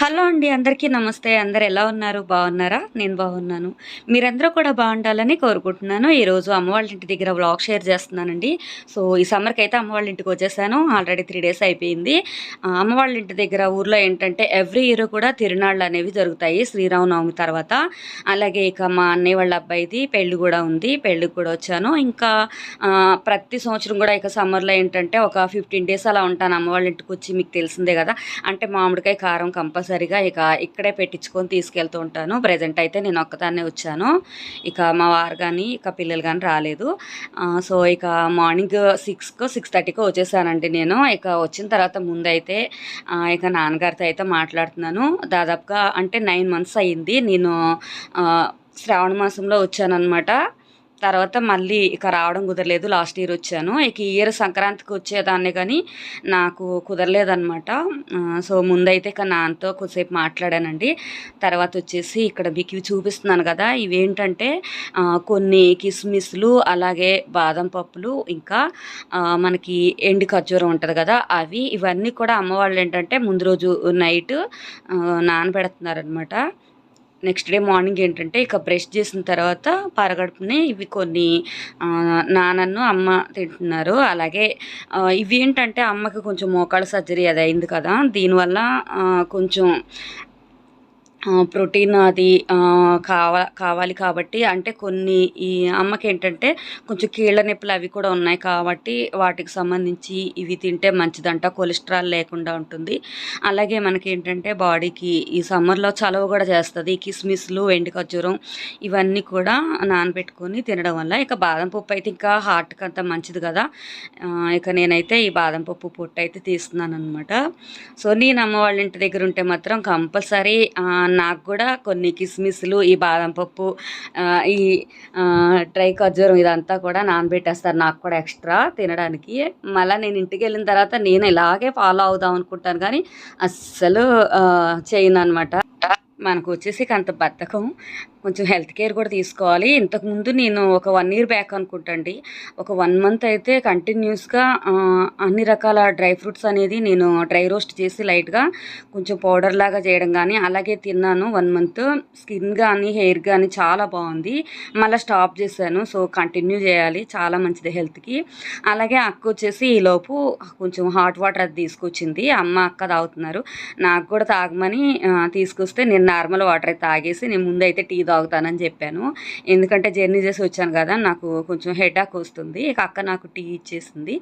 Hello అండి అందరికీ నమస్తే. అందరు ఎలా ఉన్నారు? బాగున్నారా? నేను బాగున్నాను. మీరందరూ కూడా బాగుండాలని కోరుకుంటున్నాను. ఈరోజు అమ్మ వాళ్ళ ఇంటి దగ్గర వ్లాగ్ షేర్ చేస్తున్నానండి. సో ఈ సమ్మర్కి అయితే అమ్మ వాళ్ళ ఇంటికి వచ్చేసాను. ఆల్రెడీ త్రీ డేస్ అయిపోయింది. అమ్మవాళ్ళ అమ్మ వాళ్ళ ఇంటి దగ్గర ఊర్లో ఏంటంటే ఎవ్రీ ఇయర్ కూడా తిరునాళ్ళు అనేవి జరుగుతాయి. శ్రీరామనవమి తర్వాత. అలాగే ఇక మా అన్నయ్య వాళ్ళ అబ్బాయిది పెళ్ళి కూడా ఉంది. పెళ్ళికి కూడా వచ్చాను. ఇంకా ప్రతి సంవత్సరం కూడా ఇక సమ్మర్లో ఏంటంటే ఒక ఫిఫ్టీన్ డేస్ అలా ఉంటాను. అమ్మ వాళ్ళ ఇంటికి వచ్చి మీకు తెలిసిందే కదా. అంటే మామిడికాయ కారం కంపల్సరీ కంపల్సరీగా ఇక ఇక్కడే పెట్టించుకొని తీసుకెళ్తూ ఉంటాను. ప్రజెంట్ అయితే నేను ఒక్కదాన్నే వచ్చాను. ఇక మా వారు కానీ ఇక పిల్లలు కానీ రాలేదు. సో ఇక మార్నింగ్ సిక్స్కు సిక్స్ థర్టీకి వచ్చేసానండి నేను. ఇక వచ్చిన తర్వాత ముందైతే ఇక నాన్నగారితో అయితే మాట్లాడుతున్నాను. దాదాపుగా అంటే నైన్ మంత్స్ అయ్యింది. నేను శ్రావణ మాసంలో వచ్చానమాట తర్వాత మళ్ళీ ఇక రావడం కుదరలేదు. లాస్ట్ ఇయర్ వచ్చాను. ఇక ఈ ఇయర్ సంక్రాంతికి వచ్చేదాన్ని కానీ నాకు కుదరలేదనమాట సో ముందైతే ఇక నాన్నతో కొద్దిసేపు మాట్లాడానండి. తర్వాత వచ్చేసి ఇక్కడ మీకు ఇవి చూపిస్తున్నాను కదా ఇవేంటంటే కొన్ని కిస్మిస్లు అలాగే బాదం పప్పులు ఇంకా మనకి ఎండు ఖర్జూరం ఉంటుంది కదా అవి ఇవన్నీ కూడా అమ్మవాళ్ళు ఏంటంటే ముందు రోజు నైట్ నానబెడుతున్నారనమాట నెక్స్ట్ డే మార్నింగ్ ఏంటంటే ఇక బ్రష్ చేసిన తర్వాత పరగడుపునే ఇవి కొన్ని ఆ, నానన్ను అమ్మ తింటున్నారు. అలాగే ఇవి ఏంటంటే అమ్మకి కొంచెం మోకాళ్ళ సర్జరీ అది అయింది కదా దీనివల్ల కొంచెం ప్రోటీన్ అది కావా కావాలి కాబట్టి అంటే కొన్ని ఈ అమ్మకి ఏంటంటే కొంచెం కీళ్ళ నొప్పులు అవి కూడా ఉన్నాయి కాబట్టి వాటికి సంబంధించి ఇవి తింటే మంచిదంట కొలెస్ట్రాల్ లేకుండా ఉంటుంది. అలాగే మనకి ఏంటంటే బాడీకి ఈ సమ్మర్లో చలవ కూడా చేస్తుంది ఈ కిస్మిస్లు వెండి ఖర్జూరం ఇవన్నీ కూడా నానబెట్టుకొని తినడం వల్ల ఇక బాదం పప్పు అయితే ఇంకా హార్ట్కి అంత మంచిది కదా. ఇక నేనైతే ఈ బాదం పప్పు పొట్టు అయితే తీస్తున్నాను అనమాట సో నేను అమ్మ వాళ్ళ ఇంటి దగ్గర ఉంటే మాత్రం కంపల్సరీ నాకు కూడా కొన్ని కిస్మిస్లు ఈ బాదం పప్పు ఈ డ్రై ఖర్జూరం ఇదంతా కూడా నానబెట్టేస్తారు నాకు కూడా ఎక్స్ట్రా తినడానికి. మళ్ళీ నేను ఇంటికి వెళ్ళిన తర్వాత నేను ఇలాగే ఫాలో అవుదాం అనుకుంటాను కానీ అస్సలు చేయను అనమాట మనకు వచ్చేసి ఇక బద్ధకం కొంచెం హెల్త్ కేర్ కూడా తీసుకోవాలి. ఇంతకుముందు నేను ఒక వన్ ఇయర్ బ్యాక్ అనుకుంటండి. ఒక వన్ మంత్ అయితే కంటిన్యూస్గా అన్ని రకాల డ్రై ఫ్రూట్స్ అనేది నేను డ్రై రోస్ట్ చేసి లైట్గా కొంచెం పౌడర్ లాగా చేయడం కానీ అలాగే తిన్నాను వన్ మంత్. స్కిన్ కానీ హెయిర్ కానీ చాలా బాగుంది. మళ్ళీ స్టాప్ చేశాను. సో కంటిన్యూ చేయాలి. చాలా మంచిది హెల్త్కి. అలాగే అక్క వచ్చేసి ఈలోపు కొంచెం హాట్ వాటర్ అది తీసుకొచ్చింది. అమ్మ అక్క తాగుతున్నారు. నాకు కూడా తాగమని తీసుకొస్తే నేను నార్మల్ వాటర్ అయితే తాగేసి నేను ముందైతే టీ తాగుతానని చెప్పాను. ఎందుకంటే జర్నీ చేసి వచ్చాను కదా నాకు కొంచెం హెడాక్ వస్తుంది. ఇక అక్క నాకు టీ ఇచ్చేసింది.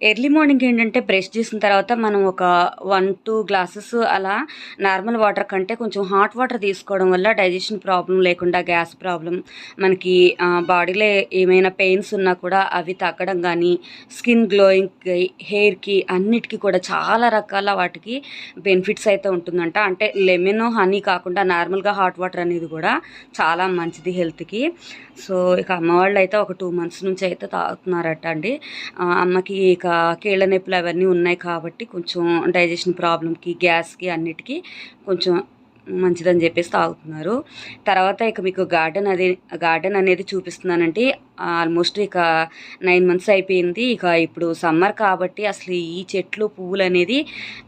ఎర్లీ మార్నింగ్ ఏంటంటే బ్రష్ చేసిన తర్వాత మనం ఒక వన్ టూ గ్లాసెస్ అలా నార్మల్ వాటర్ కంటే కొంచెం హాట్ వాటర్ తీసుకోవడం వల్ల డైజెషన్ ప్రాబ్లం లేకుండా గ్యాస్ ప్రాబ్లం మనకి బాడీలో ఏమైనా పెయిన్స్ ఉన్నా కూడా అవి తగ్గడం కానీ స్కిన్ గ్లోయింగ్కి హెయిర్కి అన్నిటికీ కూడా చాలా రకాల వాటికి బెనిఫిట్స్ అయితే ఉంటుందంట. అంటే లెమన్ హనీ కాకుండా నార్మల్గా హాట్ వాటర్ అనేది కూడా చాలా మంచిది హెల్త్కి. సో ఇక అమ్మ వాళ్ళు అయితే ఒక టూ మంత్స్ నుంచి అయితే తాగుతున్నారట అండి. అమ్మకి ఇంకా కీళ్ళ నొప్పులు అవన్నీ ఉన్నాయి కాబట్టి కొంచెం డైజెషన్ ప్రాబ్లంకి గ్యాస్కి అన్నిటికీ కొంచెం మంచిదని చెప్పేసి తాగుతున్నారు. తర్వాత ఇక మీకు గార్డెన్ అది గార్డెన్ అనేది చూపిస్తున్నానంటే ఆల్మోస్ట్ ఇక నైన్ మంత్స్ అయిపోయింది. ఇక ఇప్పుడు సమ్మర్ కాబట్టి అసలు ఈ చెట్లు పువ్వులు అనేది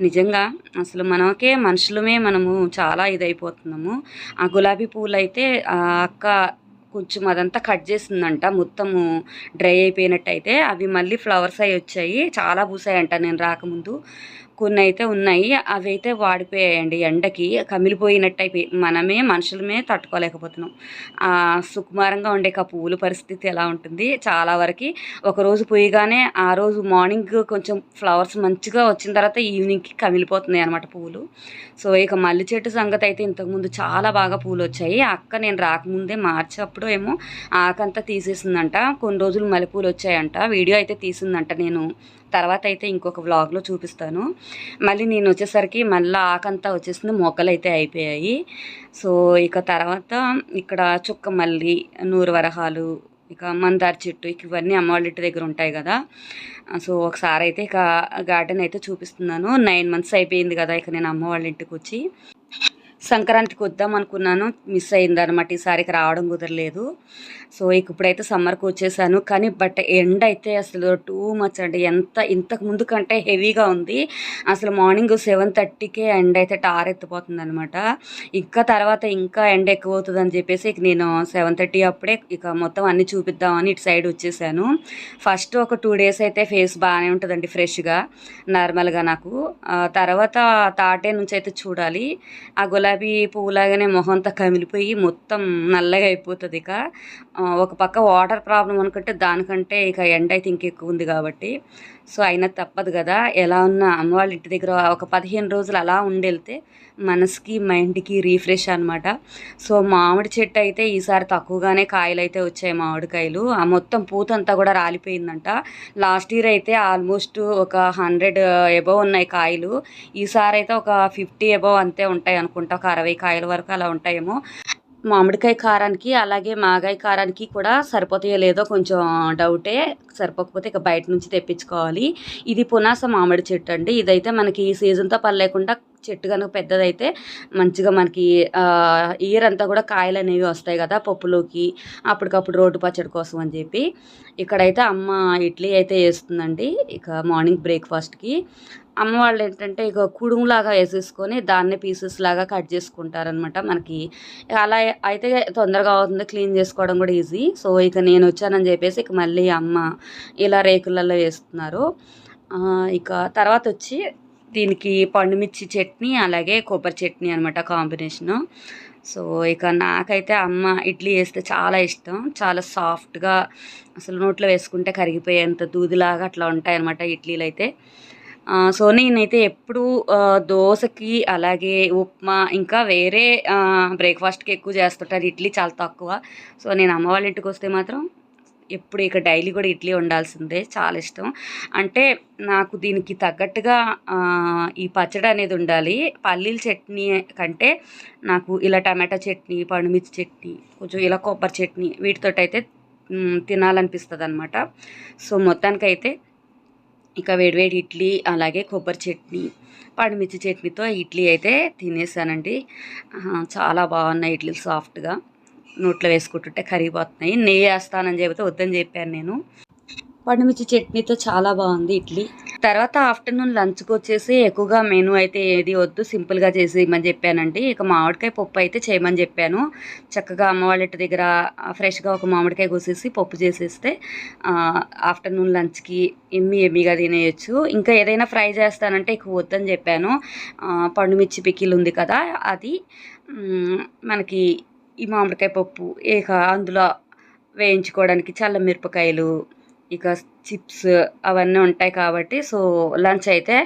నిజంగా అసలు మనకే మనుషులమే మనము చాలా ఇదైపోతున్నాము. ఆ గులాబీ పువ్వులు అయితే అక్క కొంచెం అదంతా కట్ చేసిందంట. మొత్తము డ్రై అయిపోయినట్టయితే అవి మళ్ళీ ఫ్లవర్స్ అయి వచ్చాయి. చాలా పూసాయంట నేను రాకముందు. కొన్ని అయితే ఉన్నాయి అవి అయితే వాడిపోయాయండి ఎండకి. కమిలిపోయినట్టు అయిపోయి మనమే మనుషులమే తట్టుకోలేకపోతున్నాం. సుకుమారంగా ఉండే ఆ పువ్వుల పరిస్థితి ఎలా ఉంటుంది? చాలా వరకు ఒక రోజు పోయిగానే ఆ రోజు మార్నింగ్ కొంచెం ఫ్లవర్స్ మంచిగా వచ్చిన తర్వాత ఈవినింగ్కి కమిలిపోతున్నాయి అనమాట పువ్వులు సో ఇక మల్లి చెట్టు సంగతి అయితే ఇంతకుముందు చాలా బాగా పూలు వచ్చాయి. అక్క నేను రాకముందే మార్చి అప్పుడు ఏమో ఆకంతా తీసేసిందంట. కొన్ని రోజులు మల్లెపూలు వచ్చాయంట. వీడియో అయితే తీసిందంట నేను. తర్వాత అయితే ఇంకొక వ్లాగ్లో చూపిస్తాను. మళ్ళీ నేను వచ్చేసరికి మళ్ళీ ఆకంతా వచ్చేసింది మొక్కలు అయితే అయిపోయాయి. సో ఇక తర్వాత ఇక్కడ చుక్క మల్లి నూరు వరహాలు ఇక మందార చెట్టు ఇక ఇవన్నీ అమ్మ వాళ్ళ ఇంటి దగ్గర ఉంటాయి కదా. సో ఒకసారి అయితే ఇక గార్డెన్ అయితే చూపిస్తున్నాను. నైన్ మంత్స్ అయిపోయింది కదా ఇక నేను అమ్మ వాళ్ళ ఇంటికి వచ్చి సంక్రాంతికి వద్దాం అనుకున్నాను మిస్ అయిందనమాట ఈసారికి రావడం కుదరలేదు. సో ఇక ఇప్పుడైతే సమ్మర్కి వచ్చేసాను. కానీ బట్ ఎండ అయితే అసలు టూ మచ్ అండి. ఎంత ఇంతకు ముందు కంటే హెవీగా ఉంది. అసలు మార్నింగ్ సెవెన్ థర్టీకే ఎండ అయితే టార్ ఎత్తిపోతుంది అనమాట ఇంకా తర్వాత ఇంకా ఎండ ఎక్కువ అవుతుంది అని చెప్పేసి ఇక నేను సెవెన్ థర్టీ అప్పుడే ఇక మొత్తం అన్ని చూపిద్దామని ఇటు సైడ్ వచ్చేసాను. ఫస్ట్ ఒక టూ డేస్ అయితే ఫేస్ బాగానే ఉంటుందండి ఫ్రెష్గా నార్మల్గా నాకు. తర్వాత తాటే నుంచి అయితే చూడాలి. ఆ గులాబీ గులాబీ పువ్వులాగానే మొహంతా కమిలిపోయి మొత్తం నల్లగా అయిపోతుంది ఇక. ఒక పక్క వాటర్ ప్రాబ్లం అనుకుంటే దానికంటే ఇక ఎండ అయితే ఇంకెక్కువ ఉంది కాబట్టి. సో అయినా తప్పదు కదా. ఎలా ఉన్నా అమ్మ వాళ్ళ ఇంటి దగ్గర ఒక పదిహేను రోజులు అలా ఉండి వెళ్తే మనసుకి మైండ్కి రీఫ్రెష్ అనమాట సో మామిడి చెట్టు అయితే ఈసారి తక్కువగానే కాయలు అయితే వచ్చాయి మామిడికాయలు. ఆ మొత్తం పూత అంతా కూడా రాలిపోయిందంట. లాస్ట్ ఇయర్ అయితే ఆల్మోస్ట్ ఒక హండ్రెడ్ ఎబవ్ ఉన్నాయి కాయలు. ఈసారి అయితే ఒక ఫిఫ్టీ ఎబవ్ అంతే ఉంటాయి అనుకుంటా. ఒక అరవై కాయల వరకు అలా ఉంటాయేమో. మామిడికాయ కారానికి అలాగే మాగాయ కారానికి కూడా సరిపోతాయో లేదో కొంచెం డౌటే. సరిపోకపోతే ఇక బయట నుంచి తెప్పించుకోవాలి. ఇది పునాస మామిడి చెట్టు అండి. ఇదైతే మనకి ఈ సీజన్తో పని లేకుండా చెట్టు కనుక పెద్దదైతే మంచిగా మనకి ఇయర్ అంతా కూడా కాయలు అనేవి వస్తాయి కదా పప్పులోకి. అప్పటికప్పుడు రోడ్డు పచ్చడి కోసం అని చెప్పి. ఇక్కడైతే అమ్మ ఇడ్లీ అయితే వేస్తుందండి. ఇక మార్నింగ్ బ్రేక్ఫాస్ట్కి. అమ్మ వాళ్ళు ఏంటంటే ఇక కుడుములాగా వేసేసుకొని దాన్ని పీసెస్ లాగా కట్ చేసుకుంటారనమాట మనకి. అలా అయితే తొందరగా అవుతుంది క్లీన్ చేసుకోవడం కూడా ఈజీ సో ఇక నేను వచ్చానని చెప్పేసి ఇక మళ్ళీ అమ్మ ఇలా రేకులలో వేస్తున్నారు. ఇక తర్వాత వచ్చి దీనికి పండుమిర్చి చట్నీ అలాగే కొబ్బరి చట్నీ అనమాట కాంబినేషను సో ఇక నాకైతే అమ్మ ఇడ్లీ వేస్తే చాలా ఇష్టం. చాలా సాఫ్ట్గా అసలు నోట్లో వేసుకుంటే కరిగిపోయేంత దూదిలాగా అట్లా ఉంటాయి అనమాట ఇడ్లీలు అయితే సో నేనైతే ఎప్పుడూ దోశకి అలాగే ఉప్మా ఇంకా వేరే బ్రేక్ఫాస్ట్కి ఎక్కువ చేస్తుంటాను ఇడ్లీ చాలా తక్కువ. సో నేను అమ్మ వాళ్ళ ఇంటికి వస్తే మాత్రం ఎప్పుడు ఇక డైలీ కూడా ఇడ్లీ ఉండాల్సిందే చాలా ఇష్టం. అంటే నాకు దీనికి తగ్గట్టుగా ఈ పచ్చడి అనేది ఉండాలి. పల్లీల చట్నీ కంటే నాకు ఇలా టమాటా చట్నీ పండుమిర్చి చట్నీ కొంచెం ఇలా కొబ్బరి చట్నీ వీటితోటి అయితే తినాలనిపిస్తుంది అనమాట సో మొత్తానికైతే ఇక వేడివేడి ఇడ్లీ అలాగే కొబ్బరి చట్నీ పడిమిర్చి చట్నీతో ఇడ్లీ అయితే తినేసానండి. చాలా బాగున్నాయి ఇడ్లీలు సాఫ్ట్గా. నోట్లో వేసుకుంటుంటే కరిగిపోతున్నాయి. నెయ్యి వేస్తానని చెబితే వద్దని చెప్పాను నేను. పడిమిర్చి చట్నీతో చాలా బాగుంది ఇడ్లీ. తర్వాత ఆఫ్టర్నూన్ లంచ్కి వచ్చేసి ఎక్కువగా మెనూ అయితే ఏది వద్దు సింపుల్గా చేసేయమని చెప్పానండి. ఇక మామిడికాయ పప్పు అయితే చేయమని చెప్పాను. చక్కగా అమ్మ వాళ్ళ ఇంటి దగ్గర ఫ్రెష్గా ఒక మామిడికాయ కోసేసి పప్పు చేసేస్తే ఆఫ్టర్నూన్ లంచ్కి ఎమ్మి ఎమ్మిగా తినేయచ్చు. ఇంకా ఏదైనా ఫ్రై చేస్తానంటే ఎక్కువ వద్దని చెప్పాను. పండుమిర్చి పికిల్ ఉంది కదా అది మనకి ఈ మామిడికాయ పప్పు ఇక అందులో వేయించుకోవడానికి చల్ల మిరపకాయలు ఇక చిప్స్ అవన్నీ ఉంటాయి కాబట్టి సో లంచ్ అయితే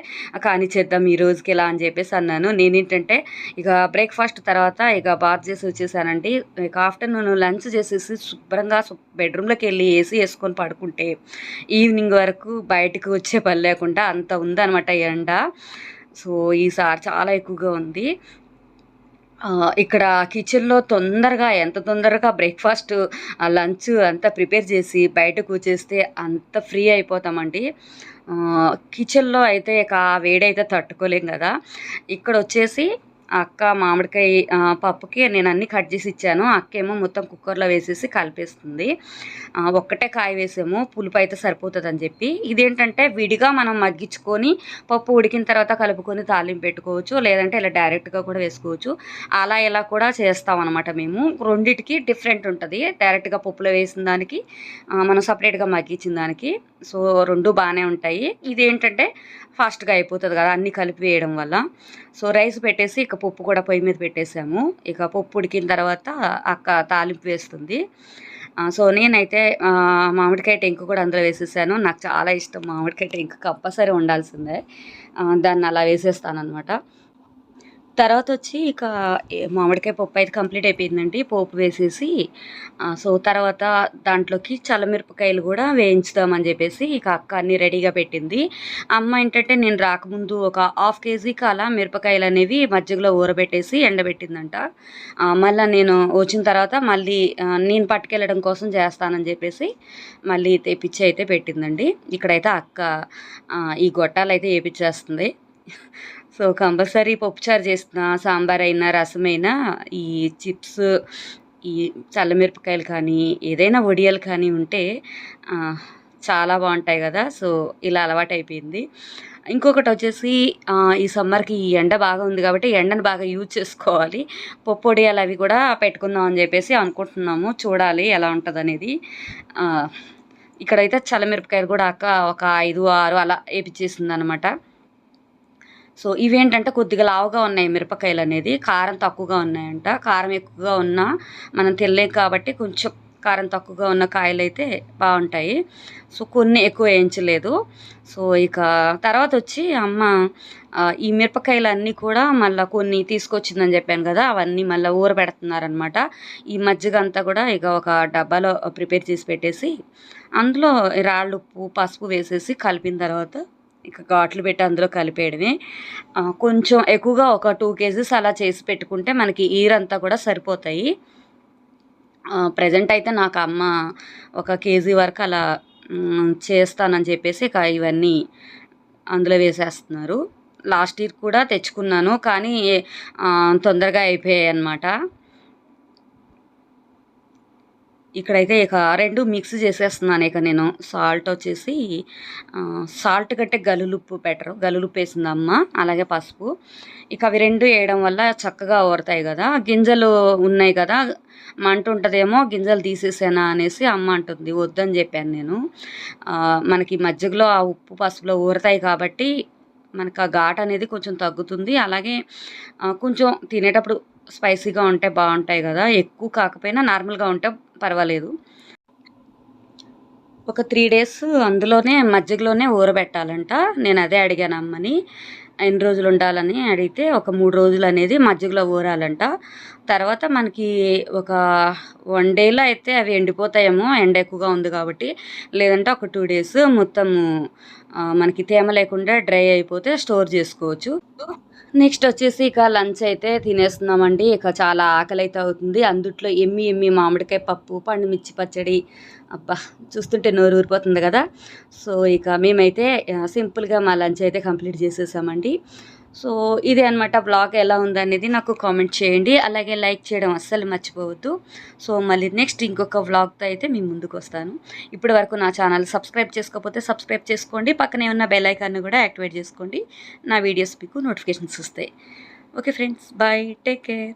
కానిచేద్దాం ఈ రోజుకి ఇలా అని చెప్పేసి అన్నాను. నేనేంటంటే ఇక బ్రేక్ఫాస్ట్ తర్వాత ఇక బాత్ చేసి వచ్చేసానండి. ఇక ఆఫ్టర్నూన్ లంచ్ చేసేసి శుభ్రంగా బెడ్రూమ్లోకి వెళ్ళి ఏసీ వేసుకొని పడుకుంటే ఈవినింగ్ వరకు బయటకు వచ్చే పని లేకుండా అంత ఉందన్నమాట ఎండ. సో ఈసారి చాలా ఎక్కువగా ఉంది. ఇక్కడ కిచెన్లో తొందరగా ఎంత తొందరగా బ్రేక్ఫాస్ట్ లంచ్ అంతా ప్రిపేర్ చేసి బయటకు వచ్చేస్తే అంత ఫ్రీ అయిపోతామండి. కిచెన్లో అయితే ఇక వేడైతే తట్టుకోలేం కదా. ఇక్కడ వచ్చేసి అక్క మామిడికాయ పప్పుకి నేను అన్ని కట్ చేసి ఇచ్చాను. అక్క ఏమో మొత్తం కుక్కర్లో వేసేసి కలిపేస్తుంది. ఒక్కటే కాయ వేసాము. పులుపు అయితే సరిపోతుంది అని చెప్పి. ఇదేంటంటే విడిగా మనం మగ్గించుకొని పప్పు ఉడికిన తర్వాత కలుపుకొని తాలింపు పెట్టుకోవచ్చు. లేదంటే ఇలా డైరెక్ట్గా కూడా వేసుకోవచ్చు. అలా ఇలా కూడా చేస్తాం అనమాట మేము. రెండిటికి డిఫరెంట్ ఉంటుంది. డైరెక్ట్గా పప్పులో వేసిన దానికి మనం సపరేట్గా మగ్గించిన దానికి. సో రెండు బాగానే ఉంటాయి. ఇదేంటంటే ఫాస్ట్గా అయిపోతుంది కదా అన్నీ కలిపి వేయడం వల్ల. సో రైస్ పెట్టేసి ఇక పప్పు కూడా పొయ్యి మీద పెట్టేసాము. ఇక పప్పు ఉడికిన తర్వాత అక్క తాలింపు వేస్తుంది. సో నేనైతే మామిడికాయ టెంకు కూడా అందులో వేసేసాను. నాకు చాలా ఇష్టం మామిడికాయ టెంకు కంపల్సరీ ఉండాల్సిందే. దాన్ని అలా వేసేస్తాను అనమాట తర్వాత వచ్చి ఇక మామిడికాయ పప్పు అయితే కంప్లీట్ అయిపోయిందండి. పోపు వేసేసి సో తర్వాత దాంట్లోకి చల్లమిరపకాయలు కూడా వేయించుదామని చెప్పేసి ఇక అక్క అన్ని రెడీగా పెట్టింది. అమ్మ ఏంటంటే నేను రాకముందు ఒక హాఫ్ కేజీకి అలా మిరపకాయలు అనేవి మజ్జిగలో ఊరబెట్టేసి ఎండబెట్టిందంట. మళ్ళీ నేను వచ్చిన తర్వాత మళ్ళీ నేను పట్టుకెళ్ళడం కోసం చేస్తానని చెప్పేసి మళ్ళీ తెప్పించి అయితే పెట్టిందండి. ఇక్కడైతే అక్క ఈ గొట్టాలు అయితే వేపించేస్తుంది. సో కంపల్సరీ పప్పుచారు చేసిన సాంబార్ అయినా రసమైనా ఈ చిప్స్ ఈ చల్లమిరపకాయలు కానీ ఏదైనా వడియాలు కానీ ఉంటే చాలా బాగుంటాయి కదా. సో ఇలా అలవాటు అయిపోయింది. ఇంకొకటి వచ్చేసి ఈ సమ్మర్కి ఈ ఎండ బాగా ఉంది కాబట్టి ఎండను బాగా యూజ్ చేసుకోవాలి. పప్పు వడియాలు అవి కూడా పెట్టుకుందాం అని చెప్పేసి అనుకుంటున్నాము. చూడాలి ఎలా ఉంటుంది అనేది ఇక్కడైతే చల్లమిరపకాయలు కూడా అక్క ఒక ఐదు ఆరు అలా వేపించేసింది అనమాట సో ఇవేంటంటే కొద్దిగా లావుగా ఉన్నాయి మిరపకాయలు అనేది. కారం తక్కువగా ఉన్నాయంట. కారం ఎక్కువగా ఉన్నా మనం తినలేం కాబట్టి కొంచెం కారం తక్కువగా ఉన్న కాయలు అయితే బాగుంటాయి. సో కొన్ని ఎక్కువ వేయించలేదు. సో ఇక తర్వాత వచ్చి అమ్మ ఈ మిరపకాయలు అన్నీ కూడా మళ్ళీ కొన్ని తీసుకొచ్చిందని చెప్పాను కదా అవన్నీ మళ్ళీ ఊరబెడుతున్నారనమాట ఈ మజ్జిగ అంతా కూడా ఇక ఒక డబ్బాలో ప్రిపేర్ చేసి పెట్టేసి అందులో రాళ్ళు ఉప్పు పసుపు వేసేసి కలిపిన తర్వాత ఇక ఘాట్లు పెట్టి అందులో కలిపేయడమే. కొంచెం ఎక్కువగా ఒక టూ కేజీస్ అలా చేసి పెట్టుకుంటే మనకి ఈరంతా కూడా సరిపోతాయి. ప్రజెంట్ అయితే నాకు అమ్మ ఒక కేజీ వరకు అలా చేస్తానని చెప్పేసి ఇక ఇవన్నీ అందులో వేసేస్తున్నారు. లాస్ట్ ఇయర్ కూడా తెచ్చుకున్నాను కానీ తొందరగా అయిపోయాయి అన్నమాట. ఇక్కడైతే ఇక రెండు మిక్స్ చేసేస్తున్నాను ఇక నేను. సాల్ట్ వచ్చేసి సాల్ట్ కంటే గలులుప్పు బెటర్ గలులుప్పు వేసింది అమ్మ అలాగే పసుపు. ఇక అవి రెండు వేయడం వల్ల చక్కగా ఊరతాయి కదా. గింజలు ఉన్నాయి కదా. మంట ఉంటుందేమో గింజలు తీసేసానా అనేసి అమ్మ అంటుంది. వద్దని చెప్పాను నేను. మనకి మజ్జిగలో ఆ ఉప్పు పసుపులో ఊరతాయి కాబట్టి మనకు ఆ ఘాట్ అనేది కొంచెం తగ్గుతుంది. అలాగే కొంచెం తినేటప్పుడు స్పైసీగా ఉంటే బాగుంటాయి కదా. ఎక్కువ కాకపోయినా నార్మల్గా ఉంటే పర్వాలేదు. ఒక త్రీ డేస్ అందులోనే మజ్జిగలోనే ఊరబెట్టాలంట. నేను అదే అడిగాను అమ్మని. ఎన్ని రోజులు ఉండాలని అడిగితే ఒక మూడు రోజులు అనేది మజ్జిగలో ఊరాలంట. తర్వాత మనకి ఒక వన్ డేలో అయితే అవి ఎండిపోతాయేమో ఎండ ఎక్కువగా ఉంది కాబట్టి. లేదంటే ఒక టూ డేస్ మొత్తము మనకి తేమ లేకుండా డ్రై అయిపోతే స్టోర్ చేసుకోవచ్చు. నెక్స్ట్ వచ్చేసి ఇక లంచ్ అయితే తినేస్తున్నామండి. ఇక చాలా ఆకలి అయితే అవుతుంది. అందుట్లో ఎమ్మి ఎమ్మి మామిడికాయ పప్పు పండు మిర్చి పచ్చడి అబ్బా చూస్తుంటే నోరు ఊరిపోతుంది కదా. సో ఇక మేమైతే సింపుల్గా మా లంచ్ అయితే కంప్లీట్ చేసేసామండి. సో ఇదే అనమాట బ్లాగ్ ఎలా ఉందనేది నాకు కామెంట్ చేయండి. అలాగే లైక్ చేయడం అస్సలు మర్చిపోవద్దు. సో మళ్ళీ నెక్స్ట్ ఇంకొక వ్లాగ్తో అయితే మీ ముందుకు వస్తాను. ఇప్పటి వరకు నా ఛానల్ సబ్స్క్రైబ్ చేసుకోకపోతే సబ్స్క్రైబ్ చేసుకోండి. పక్కనే ఉన్న బెల్ ఐకాన్ని కూడా యాక్టివేట్ చేసుకోండి. నా వీడియోస్ మీకు నోటిఫికేషన్స్ వస్తాయి. Okay friends bye take care